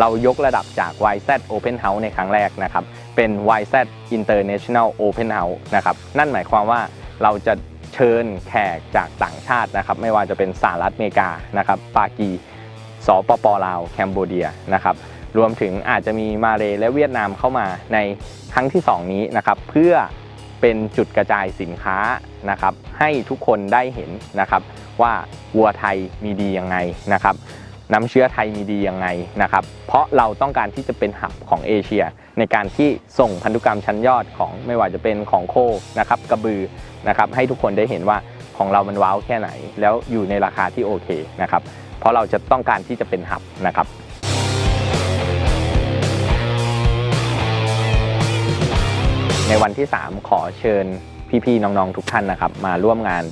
เรายกระดับจาก YZ Open House ในครั้งแรกนะครับเป็น YZ International Open House นะครับนั่นหมายความว่าเราจะเชิญแขกจากต่างชาตินะครับไม่ว่าจะเป็นสหรัฐอเมริกานะครับปากีสปปลาวแคนเบเดียนะครับรวมถึงอาจจะมีมาเลและเวียดนามเข้ามาในครั้งที่ 2 นี้นะครับเพื่อเป็นจุดกระจายสินค้านะครับให้ทุกคนได้เห็นนะครับว่าวัวไทยมีดียังไงนะครับ น้ำเชื้อไทยมีดียังไงนะครับ เพราะเราต้องการที่จะเป็นหับของเอเชีย ในการที่ส่งพันธุกรรมชั้นยอดของไม่ว่าจะเป็นของโคนะครับกระบือนะครับให้ทุกคนได้เห็นว่าของเรามันว้าวแค่ไหน แล้วอยู่ในราคาที่โอเคนะครับ เพราะเราจะต้องการที่จะเป็นหับนะครับในวันที่ 3 ขอเชิญพี่ๆน้องๆทุกท่านนะครับ มาร่วมงาน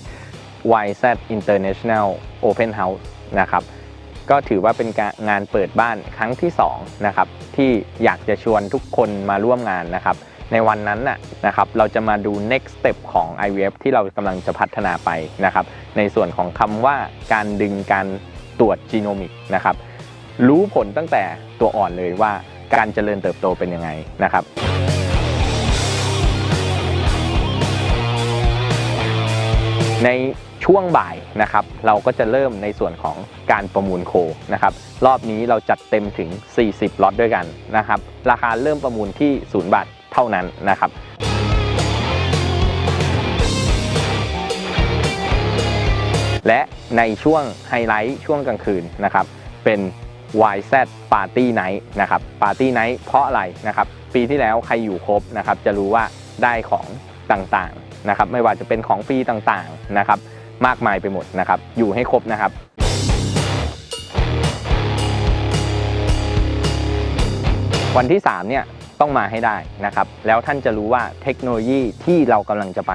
YZ International Open House นะครับ ก็ถือว่าเป็นงานเปิดบ้านครั้งที่2นะครับที่อยากจะชวนทุกคนมาร่วมงานนะครับ ในวันนั้นน่ะนะครับเราจะมาดู next step ของ IVF ที่เรากำลังจะพัฒนาไปนะครับ ในส่วนของคำว่าการดึงการตรวจจีโนมิกนะครับ รู้ผลตั้งแต่ตัวอ่อนเลยว่าการเจริญเติบโตเป็นยังไงนะครับใน ช่วงบ่ายนะครับเราก็จะเริ่มในส่วนของการประมูลโคนะครับรอบนี้เราจัดเต็มถึง 40ล็อตด้วยกันนะครับราคาเริ่มประมูลที่ 0 บาทเท่านั้นนะครับและในช่วงไฮไลท์ช่วงกลางคืนนะครับเป็น YZ Party Night นะครับ Party Night เพราะอะไรนะครับปีที่แล้วใครอยู่ครบนะครับจะรู้ว่าได้ของต่างๆนะครับไม่ว่าจะเป็นของฟรีต่างๆนะครับ มากมายไปหมดนะครับ อยู่ให้ครบนะครับวันที่ 3 เนี่ยต้องมาให้ได้นะครับ แล้วท่านจะรู้ว่าเทคโนโลยีที่เรากำลังจะไป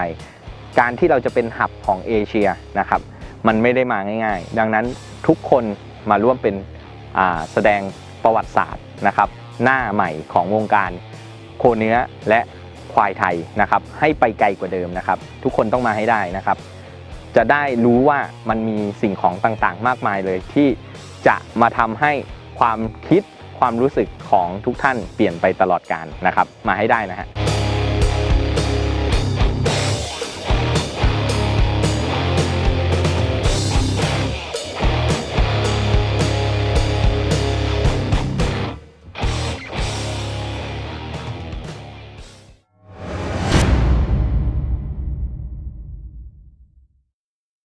การที่เราจะเป็นหับของเอเชียนะครับ มันไม่ได้มาง่ายๆ ดังนั้นทุกคนมาร่วมเป็นแสดงประวัติศาสตร์นะครับ หน้าใหม่ของวงการโคเนื้อและควายไทยนะครับ ให้ไปไกลกว่าเดิมนะครับ ทุกคนต้องมาให้ได้นะครับ จะได้รู้ว่ามันมีสิ่งของต่างๆ มากมายเลย ที่จะมาทำให้ความคิดความรู้สึกของทุกท่านเปลี่ยนไปตลอดการนะครับ มาให้ได้นะฮะ